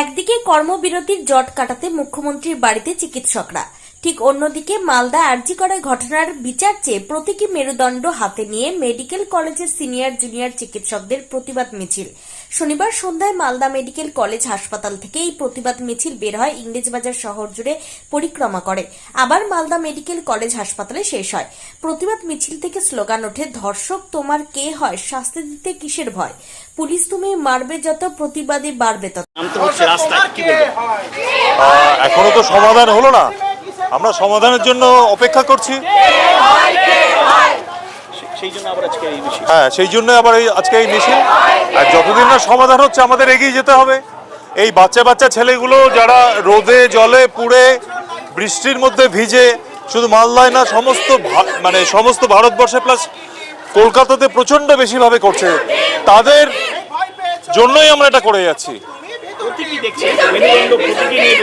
একদিকে কর্মবিরতির জট কাটাতে মুখ্যমন্ত্রীর বাড়িতে চিকিৎসকরা। ঠিক অন্যদিকে মালদা আর্জি করা ঘটনার বিচার চেয়ে প্রতীকী মেরুদণ্ড হাতে নিয়ে মেডিকেল কলেজের সিনিয়র জুনিয়র চিকিৎসকদের প্রতিবাদ মিছিল। শনিবার সন্ধ্যায় মালদা মেডিকেল কলেজ হাসপাতাল থেকে এই প্রতিবাদ মিছিল বের হয় ইংরেজবাজার শহর জুড়ে পরিক্রমা করে। আবার মালদা মেডিকেল কলেজ হাসপাতালে শেষ হয়। প্রতিবাদ মিছিল থেকে স্লোগান ওঠে ধর্ষক তোমার কে হয়? শাস্তি দিতে কিসের ভয়? পুলিশ তুমি মারবে যত প্রতিবাদী বাড়বে তত। এখনও তো সমাধান হলো না। আমরা সমাধানের জন্য অপেক্ষা করছি। হ্যাঁ সেই জন্য আবার এই আজকে এই মিছিল। আর যতদিন না সমাধান হচ্ছে আমাদের এগিয়ে যেতে হবে। এই বাচ্চা বাচ্চা ছেলেগুলো যারা রোদে জলে পুড়ে বৃষ্টির মধ্যে ভিজে শুধু মালদায় না সমস্ত মানে সমস্ত ভারতবর্ষে প্লাস কলকাতাতে প্রচণ্ড বেশিভাবে করছে। তাদের জন্যই আমরা এটা করে যাচ্ছি। নিয়ে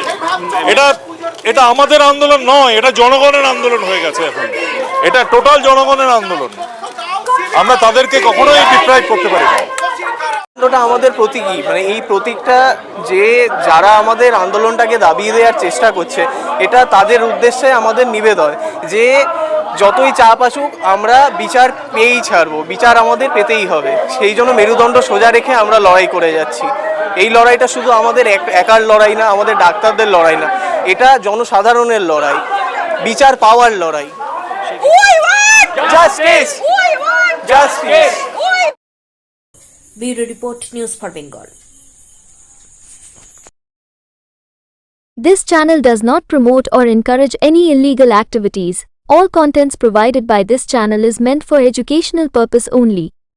এটা এটা আমাদের আন্দোলন নয়, এটা জনগণের আন্দোলন হয়ে গেছে এখন। এটা টোটাল জনগণের আন্দোলন। আমরা তাদেরকে কখনোই ডিপ্রাইভ করতে পারি আমাদের প্রতীকী। মানে এই প্রতীকটা যে যারা আমাদের আন্দোলনটাকে দাবিয়ে দেওয়ার চেষ্টা করছে, এটা তাদের উদ্দেশ্যে আমাদের নিবেদন যে যতই চাপ আসুক, আমরা বিচার পেয়েই ছাড়বো, বিচার আমাদের পেতেই হবে। সেই জন্য মেরুদণ্ড সোজা রেখে আমরা লড়াই করে যাচ্ছি। এই লড়াইটা শুধু আমাদের এক- একার লড়াই না, আমাদের ডাক্তারদের লড়াই না। এটা জনসাধারণের লড়াই বিচার পাওয়ার লড়াই justice justice bureau report news for Bengal This channel does not promote or encourage any illegal activities. All contents provided by this channel is meant for educational purpose only.